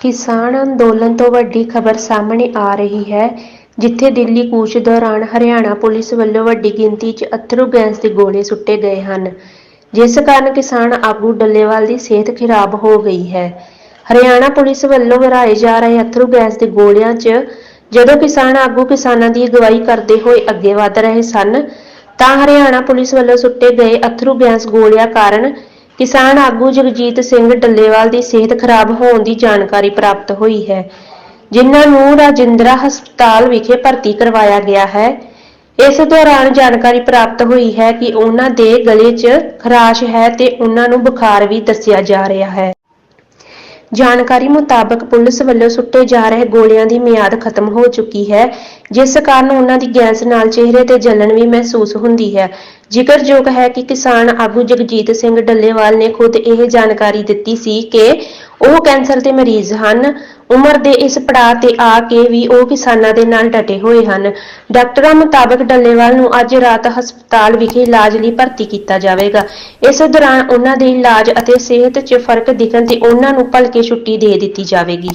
ਕਿਸਾਨ ਅੰਦੋਲਨ ਤੋਂ ਵੱਡੀ ਖਬਰ ਸਾਹਮਣੇ ਆ ਰਹੀ ਹੈ, ਜਿੱਥੇ ਦਿੱਲੀ ਕੂਚ ਦੌਰਾਨ ਹਰਿਆਣਾ ਪੁਲਿਸ ਵੱਲੋਂ ਵੱਡੀ ਗਿਣਤੀ 'ਚ ਅਥਰੂ ਗੈਸ ਦੇ ਗੋਲੇ ਸੁੱਟੇ ਗਏ ਹਨ, ਜਿਸ ਕਾਰਨ ਕਿਸਾਨ ਆਗੂ ਡੱਲੇਵਾਲ ਦੀ ਸਿਹਤ ਖਰਾਬ ਹੋ ਗਈ ਹੈ। ਹਰਿਆਣਾ ਪੁਲਿਸ ਵੱਲੋਂ ਵਰਾਏ ਜਾ ਰਹੇ ਅਥਰੂ ਗੈਸ ਦੇ ਗੋਲਿਆਂ 'ਚ ਜਦੋਂ ਕਿਸਾਨ ਆਗੂ ਕਿਸਾਨਾਂ ਦੀ ਅਗਵਾਈ ਕਰਦੇ ਹੋਏ ਅੱਗੇ ਵਧ ਰਹੇ ਸਨ, ਤਾਂ ਹਰਿਆਣਾ ਪੁਲਿਸ ਵੱਲੋਂ ਸੁੱਟੇ ਗਏ ਅਥਰੂ ਗੈਸ ਗੋਲਿਆਂ ਕਾਰਨ ਕਿਸਾਨ ਆਗੂ ਜਗਜੀਤ ਸਿੰਘ ਡੱਲੇਵਾਲ ਦੀ ਸਿਹਤ ਖਰਾਬ ਹੋਣ ਦੀ ਜਾਣਕਾਰੀ ਪ੍ਰਾਪਤ ਹੋਈ ਹੈ, ਜਿਨ੍ਹਾਂ ਨੂੰ ਰਾਜਿੰਦਰਾ ਹਸਪਤਾਲ ਵਿਖੇ ਭਰਤੀ ਕਰਵਾਇਆ ਗਿਆ ਹੈ। ਇਸ ਦੌਰਾਨ ਜਾਣਕਾਰੀ ਪ੍ਰਾਪਤ ਹੋਈ ਹੈ ਕਿ ਉਹਨਾਂ ਦੇ ਗਲੇ 'ਚ ਖਰਾਸ਼ ਹੈ ਤੇ ਉਹਨਾਂ ਨੂੰ ਬੁਖਾਰ ਵੀ ਦੱਸਿਆ ਜਾ ਰਿਹਾ ਹੈ। ਜਾਣਕਾਰੀ ਮੁਤਾਬਕ ਪੁਲਿਸ ਵੱਲੋਂ ਸੁੱਟੇ ਜਾ ਰਹੇ ਗੋਲਿਆਂ ਦੀ ਮਿਆਦ ਖਤਮ ਹੋ ਚੁੱਕੀ ਹੈ, ਜਿਸ ਕਾਰਨ ਉਹਨਾਂ ਦੀ ਗੈਸ ਨਾਲ ਚਿਹਰੇ ਤੇ ਜਲਣ ਵੀ ਮਹਿਸੂਸ ਹੁੰਦੀ ਹੈ। ਜ਼ਿਕਰਯੋਗ ਹੈ ਕਿ ਕਿਸਾਨ ਆਗੂ ਜਗਜੀਤ ਸਿੰਘ ਡੱਲੇਵਾਲ ਨੇ ਖੁਦ ਇਹ ਜਾਣਕਾਰੀ ਦਿੱਤੀ ਸੀ ਕਿ ਉਹ ਕੈਂਸਰ ਦੇ ਮਰੀਜ਼ ਹਨ। ਉਮਰ ਦੇ ਇਸ ਪੜਾਅ ਤੇ ਆ ਕੇ ਵੀ ਉਹ ਕਿਸਾਨਾਂ ਦੇ ਨਾਲ ਡਟੇ ਹੋਏ ਹਨ। ਡਾਕਟਰਾਂ ਮੁਤਾਬਕ ਡੱਲੇਵਾਲ ਨੂੰ ਅੱਜ ਰਾਤ ਹਸਪਤਾਲ ਵਿਖੇ ਇਲਾਜ ਲਈ ਭਰਤੀ ਕੀਤਾ ਜਾਵੇਗਾ। ਇਸ ਦੌਰਾਨ ਉਹਨਾਂ ਦੇ ਇਲਾਜ ਅਤੇ ਸਿਹਤ 'ਚ ਫ਼ਰਕ ਦਿਖਣ ਤੇ ਉਹਨਾਂ ਨੂੰ ਭਲਕੇ ਛੁੱਟੀ ਦੇ ਦਿੱਤੀ ਜਾਵੇਗੀ।